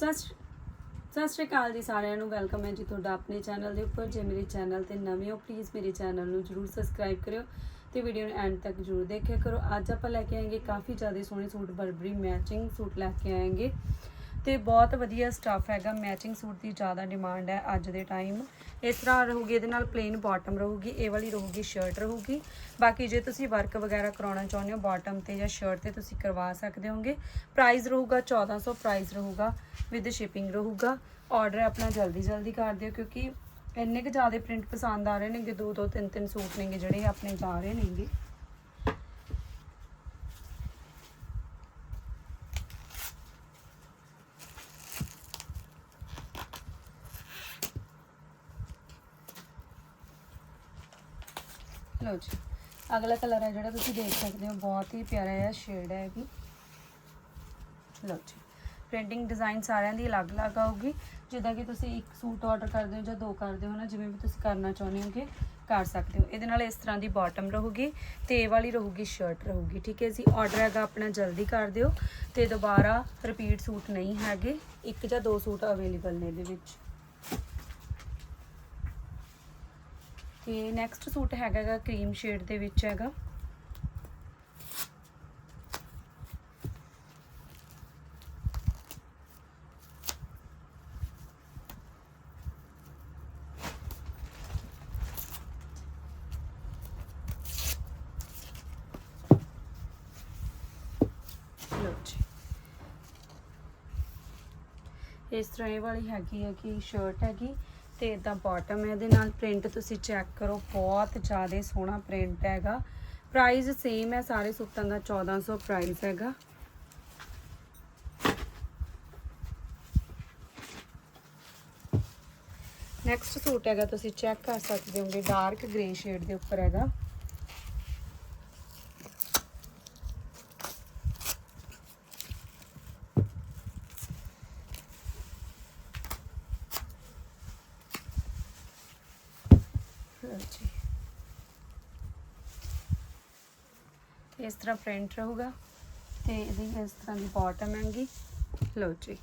ਸਤਿ ਸ਼੍ਰੀ- ਸਤਿ ਸ਼੍ਰੀ ਅਕਾਲ ਜੀ ਸਾਰਿਆਂ ਨੂੰ, ਵੈਲਕਮ ਹੈ ਜੀ ਤੁਹਾਡਾ ਆਪਣੇ ਚੈਨਲ ਦੇ ਉੱਪਰ। ਜੇ ਮੇਰੇ ਚੈਨਲ ਤੇ ਨਵੇਂ ਹੋ ਪਲੀਜ਼ ਮੇਰੇ ਚੈਨਲ ਨੂੰ ਜਰੂਰ ਸਬਸਕ੍ਰਾਈਬ ਕਰਿਓ ਤੇ ਵੀਡੀਓ ਨੂੰ ਐਂਡ ਤੱਕ ਜਰੂਰ ਦੇਖਿਆ ਕਰੋ। ਅੱਜ ਆਪਾਂ ਲੈ ਕੇ ਆਏਗੇ ਕਾਫੀ ਜ਼ਿਆਦਾ ਸੋਹਣੇ ਸੂਟ ਬਰਬਰੀ ਮੈਚਿੰਗ ਸੂਟ ਲੈ ਕੇ ਆਏਗੇ। ਤੇ ਬਹੁਤ ਵਧੀਆ ਸਟੱਫ ਹੈਗਾ। ਮੈਚਿੰਗ ਸੂਟ ਦੀ ਜ਼ਿਆਦਾ ਡਿਮਾਂਡ ਹੈ ਅੱਜ ਦੇ ਟਾਈਮ ਇਸ ਤਰ੍ਹਾਂ ਰਹੂਗੀ, ਇਹਦੇ ਨਾਲ ਪਲੇਨ ਬਾਟਮ ਰਹੂਗੀ, ਇਹ ਵਾਲੀ ਰਹੂਗੀ ਸ਼ਰਟ ਰਹੂਗੀ। ਬਾਕੀ ਜੇ ਤੁਸੀਂ ਵਰਕ ਵਗੈਰਾ ਕਰਾਉਣਾ ਚਾਹੁੰਦੇ ਹੋ ਬਾਟਮ ਤੇ ਜਾਂ ਸ਼ਰਟ ਤੇ ਤੁਸੀਂ ਕਰਵਾ ਸਕਦੇ ਹੋਗੇ। ਪ੍ਰਾਈਸ ਰਹੂਗਾ 1400 ਪ੍ਰਾਈਸ ਰਹੂਗਾ ਵਿਦ ਸ਼ਿਪਿੰਗ ਰਹੂਗਾ। ਆਰਡਰ ਆਪਣਾ ਜਲਦੀ ਜਲਦੀ ਕਰ ਦਿਓ, ਕਿਉਂਕਿ ਇੰਨੇ ਕੁ ਜ਼ਿਆਦਾ ਪ੍ਰਿੰਟ ਪਸੰਦ ਆ ਰਹੇ ਨੇਗੇ ਦੋ ਦੋ ਤਿੰਨ ਤਿੰਨ ਸੂਟ ਨੇਗੇ ਜਿਹੜੇ ਆਪਣੇ ਜਾ ਰਹੇ ਨੇਗੇ। ਲਓ ਜੀ, ਅਗਲਾ ਕਲਰ ਹੈ ਜਿਹੜਾ ਤੁਸੀਂ ਦੇਖ ਸਕਦੇ ਹੋ, ਬਹੁਤ ਹੀ ਪਿਆਰਾ ਜਿਹਾ ਸ਼ੇਡ ਹੈ ਇਹ ਵੀ। ਲਓ ਜੀ ਪ੍ਰਿੰਟਿੰਗ ਡਿਜ਼ਾਈਨ ਸਾਰਿਆਂ ਦੀ ਅਲੱਗ-ਅਲੱਗ ਆਊਗੀ। ਜਿੱਦਾਂ ਕਿ ਤੁਸੀਂ ਇੱਕ ਸੂਟ ਆਰਡਰ ਕਰਦੇ ਹੋ ਜਾਂ ਦੋ ਕਰਦੇ ਹੋ ਨਾ, ਜਿਵੇਂ ਵੀ ਤੁਸੀਂ ਕਰਨਾ ਚਾਹੁੰਦੇ ਹੋਗੇ, ਕਰ ਸਕਦੇ ਹੋ। ਇਹਦੇ ਨਾਲ ਇਸ ਤਰ੍ਹਾਂ ਦੀ ਬਾਟਮ ਰਹੂਗੀ ਤੇ ਇਹ ਵਾਲੀ ਰਹੂਗੀ ਸ਼ਰਟ ਰਹੂਗੀ, ਠੀਕ ਹੈ ਜੀ। ਆਰਡਰ ਹੈਗਾ ਆਪਣਾ, ਜਲਦੀ ਕਰ ਦਿਓ ਤੇ ਦੁਬਾਰਾ ਰਿਪੀਟ ਸੂਟ ਨਹੀਂ ਹੈਗੇ। ਇੱਕ ਜਾਂ ਦੋ ਸੂਟ ਅਵੇਲੇਬਲ ਨੇ ਇਹਦੇ ਵਿੱਚ। ਤੇ ਨੈਕਸਟ ਸੂਟ ਹੈਗਾ ਕਰੀਮ ਸ਼ੇਡ ਦੇ ਵਿੱਚ ਹੈਗਾ। ਇਸ ਤਰ੍ਹਾਂ ਇਹ ਵਾਲੀ ਹੈਗੀ ਹੈ ਕਿ ਸ਼ਰਟ ਹੈਗੀ। ਤੇ ਇਦਾਂ ਬਾਟਮ ਹੈ, ਇਹਦੇ ਨਾਲ ਪ੍ਰਿੰਟ ਤੁਸੀਂ ਚੈੱਕ ਕਰੋ, ਬਹੁਤ ਜ਼ਿਆਦਾ ਸੋਹਣਾ ਪ੍ਰਿੰਟ ਹੈਗਾ। ਪ੍ਰਾਈਸ ਸੇਮ ਹੈ, ਸਾਰੇ ਸੂਟਾਂ ਦਾ 1400 ਪ੍ਰਾਈਸ ਹੈਗਾ। ਨੈਕਸਟ ਸੂਟ ਹੈਗਾ, ਤੁਸੀਂ ਚੈੱਕ ਕਰ ਸਕਦੇ ਹੋਗੇ ਡਾਰਕ ਗ੍ਰੇ ਸ਼ੇਡ ਦੇ ਉੱਪਰ ਹੈਗਾ। ਲਓ ਜੀ ਇਸ ਤਰ੍ਹਾਂ ਪ੍ਰਿੰਟ ਰਹੂਗਾ। ਤੇ ਇਹਦੀ ਇਸ ਤਰ੍ਹਾਂ ਦੀ ਬਾਟਮ ਹੈਗੀ। ਲਓ ਜੀ।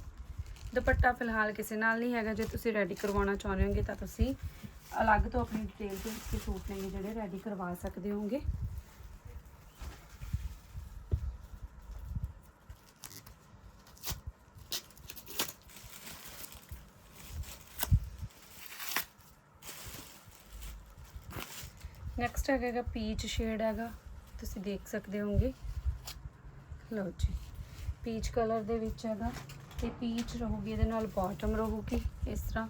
ਦੁਪੱਟਾ ਫਿਲਹਾਲ ਕਿਸੇ ਨਾਲ ਨਹੀਂ ਹੈਗਾ। ਜੇ ਤੁਸੀਂ ਰੈਡੀ ਕਰਵਾਉਣਾ ਚਾਹੁੰਦੇ ਹੋਗੇ ਤਾਂ ਤੁਸੀਂ ਅਲੱਗ ਤੋਂ ਆਪਣੀ ਡਿਟੇਲ ਦੇ ਵਿੱਚ ਸੂਟ ਨੇ ਜਿਹੜੇ ਰੈਡੀ ਕਰਵਾ ਸਕਦੇ ਹੋਗੇ। ਨੈਕਸਟ ਹੈਗਾ ਪੀਚ ਸ਼ੇਡ ਹੈਗਾ। ਤੁਸੀਂ ਦੇਖ ਸਕਦੇ ਹੋਗੇ ਲਓ ਜੀ ਪੀਚ ਕਲਰ ਦੇ ਵਿੱਚ ਹੈਗਾ। ਤੇ ਪੀਚ ਰਹੂਗੀ, ਇਹਦੇ ਨਾਲ ਬਾਟਮ ਰਹੂਗੀ, ਇਸ ਤਰ੍ਹਾਂ।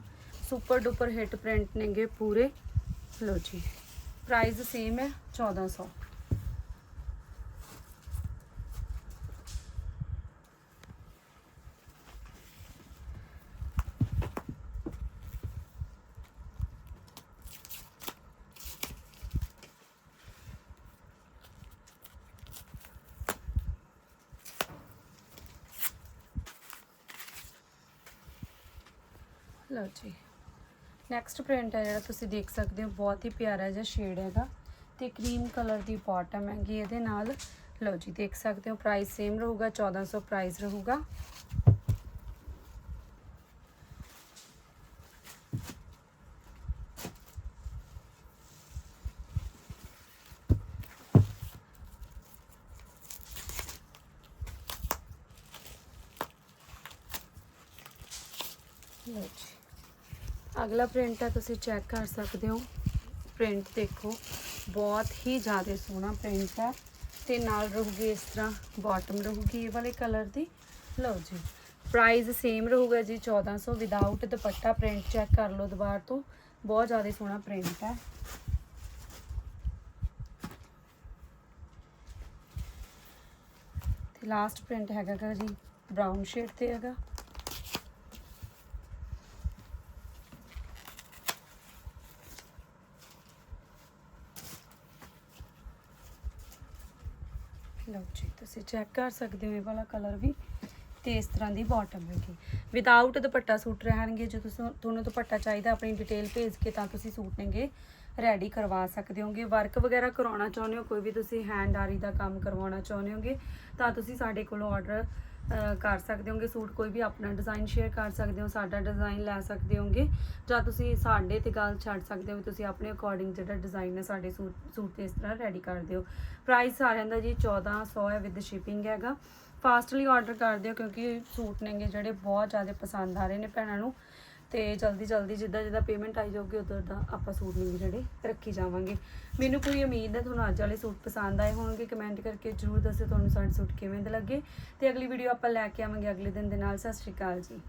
ਸੁਪਰ ਡੁਪਰ ਹਿੱਟ ਪ੍ਰਿੰਟ ਨੇਗੇ ਪੂਰੇ। ਲਓ ਜੀ ਪ੍ਰਾਈਸ ਸੇਮ ਹੈ 1400 ਲਓ ਜੀ। ਨੈਕਸਟ ਪ੍ਰਿੰਟ ਹੈ ਜਿਹੜਾ ਤੁਸੀਂ ਦੇਖ ਸਕਦੇ ਹੋ, ਬਹੁਤ ਹੀ ਪਿਆਰਾ ਜਿਹਾ ਸ਼ੇਡ ਹੈਗਾ ਤੇ ਕਰੀਮ ਕਲਰ ਦੀ ਬਾਟਮ ਹੈਗੀ ਇਹਦੇ ਨਾਲ। ਲਓ ਜੀ, ਦੇਖ ਸਕਦੇ ਹੋ ਪ੍ਰਾਈਸ ਸੇਮ ਰਹੂਗਾ 1400 ਪ੍ਰਾਈਸ ਰਹੂਗਾ। ਲਓ ਜੀ। ਅਗਲਾ ਪ੍ਰਿੰਟ ਹੈ, ਤੁਸੀਂ ਚੈੱਕ ਕਰ ਸਕਦੇ ਹੋ। ਪ੍ਰਿੰਟ ਦੇਖੋ, ਬਹੁਤ ਹੀ ਜ਼ਿਆਦਾ ਸੋਹਣਾ ਪ੍ਰਿੰਟ ਹੈ। ਤੇ ਨਾਲ ਰਹੂਗੀ ਇਸ ਤਰ੍ਹਾਂ ਬਾਟਮ ਰਹੂਗੀ ਇਹ ਵਾਲੇ ਕਲਰ ਦੀ। ਲਓ ਜੀ ਪ੍ਰਾਈਸ ਸੇਮ ਰਹੂਗਾ ਜੀ 1400 ਵਿਦਆਊਟ ਦੁਪੱਟਾ ਪ੍ਰਿੰਟ ਚੈੱਕ ਕਰ ਲਓ ਦੁਬਾਰ ਤੋਂ। ਬਹੁਤ ਜ਼ਿਆਦਾ ਸੋਹਣਾ ਪ੍ਰਿੰਟ ਹੈ। ਤੇ ਲਾਸਟ ਪ੍ਰਿੰਟ ਹੈਗਾ ਜੀ ਬ੍ਰਾਊਨ ਸ਼ੇਡ ਤੇ ਹੈਗਾ। ਲਓ ਜੀ, ਤੁਸੀਂ ਚੈੱਕ ਕਰ ਸਕਦੇ ਹੋ ਇਹ ਵਾਲਾ ਕਲਰ ਵੀ ਤੇ ਇਸ ਤਰ੍ਹਾਂ ਦੀ ਬਾਟਮ ਹੈਗੀ। ਵਿਦਆਊਟ ਦੁਪੱਟਾ ਸੂਟ ਰਹਿਣਗੇ, ਜੇ ਤੁਸੀਂ ਤੁਹਾਨੂੰ ਦੁਪੱਟਾ ਚਾਹੀਦਾ, ਆਪਣੀ ਡਿਟੇਲ ਭੇਜ ਕੇ ਤਾਂ ਤੁਸੀਂ ਸੂਟ ਨੇਗੇ ਰੈਡੀ ਕਰਵਾ ਸਕਦੇ ਹੋਗੇ। ਵਰਕ ਵਗੈਰਾ ਕਰਾਉਣਾ ਚਾਹੁੰਦੇ ਹੋ, ਕੋਈ ਵੀ ਤੁਸੀਂ ਹੈਂਡ ਆਰੀ ਦਾ ਕੰਮ ਕਰਵਾਉਣਾ ਚਾਹੁੰਦੇ ਹੋਗੇ, ਤਾਂ ਤੁਸੀਂ ਸਾਡੇ ਕੋਲੋਂ ਆਰਡਰ ਕਰ ਸਕਦੇ ਹੋਗੇ ਸੂਟ, ਕੋਈ ਵੀ ਆਪਣਾ ਡਿਜ਼ਾਈਨ ਸ਼ੇਅਰ ਕਰ ਸਕਦੇ ਹੋ, ਸਾਡਾ ਡਿਜ਼ਾਈਨ ਲੈ ਸਕਦੇ ਹੋਗੇ, ਜਾਂ ਤੁਸੀਂ ਸਾਡੇ ਤੇ ਗੱਲ ਛੱਡ ਸਕਦੇ ਹੋ, ਤੁਸੀਂ ਆਪਣੇ ਅਕੋਰਡਿੰਗ ਜਿਹੜਾ ਡਿਜ਼ਾਈਨ ਹੈ ਸਾਡੇ ਸੂਟ ਸੂਟ ਤੇ ਇਸ ਤਰ੍ਹਾਂ ਰੈਡੀ ਕਰ ਦਿਓ। ਪ੍ਰਾਈਸ ਸਾਰਿਆਂ ਦਾ ਜੀ 1400 ਹੈ ਵਿਦ ਸ਼ਿਪਿੰਗ ਹੈਗਾ। ਫਾਸਟਲੀ ਆਰਡਰ ਕਰ ਦਿਓ ਕਿਉਂਕਿ ਸੂਟ ਨੇਗੇ ਜਿਹੜੇ ਬਹੁਤ ਜ਼ਿਆਦਾ ਪਸੰਦ ਆ ਰਹੇ ਨੇ ਭੈਣਾਂ ਨੂੰ। ਤੇ ਜਲਦੀ ਜਲਦੀ ਜਿੱਦਾਂ ਜਿੱਦਾਂ ਪੇਮੈਂਟ ਆਈ ਜਾਊਗੀ, ਉਦੋਂ ਦਾ ਆਪਾਂ ਸੂਟ ਨੂੰ ਵੀ ਜਿਹੜੇ ਰੱਖੀ ਜਾਵਾਂਗੇ। ਮੈਨੂੰ ਪੂਰੀ ਉਮੀਦ ਹੈ, ਤੁਹਾਨੂੰ ਅੱਜ ਵਾਲੇ ਸੂਟ ਪਸੰਦ ਆਏ ਹੋਣਗੇ ਕਮੈਂਟ ਕਰਕੇ ਜਰੂਰ ਦੱਸਿਓ ਤੁਹਾਨੂੰ ਸਾਡੇ ਸੂਟ ਕਿਵੇਂ ਦੇ ਲੱਗੇ। ਤੇ ਅਗਲੀ ਵੀਡੀਓ ਆਪਾਂ ਲੈ ਕੇ ਆਵਾਂਗੇ, ਅਗਲੇ ਦਿਨ ਦੇ ਨਾਲ। ਸਤਿ ਸ਼੍ਰੀ ਅਕਾਲ ਜੀ।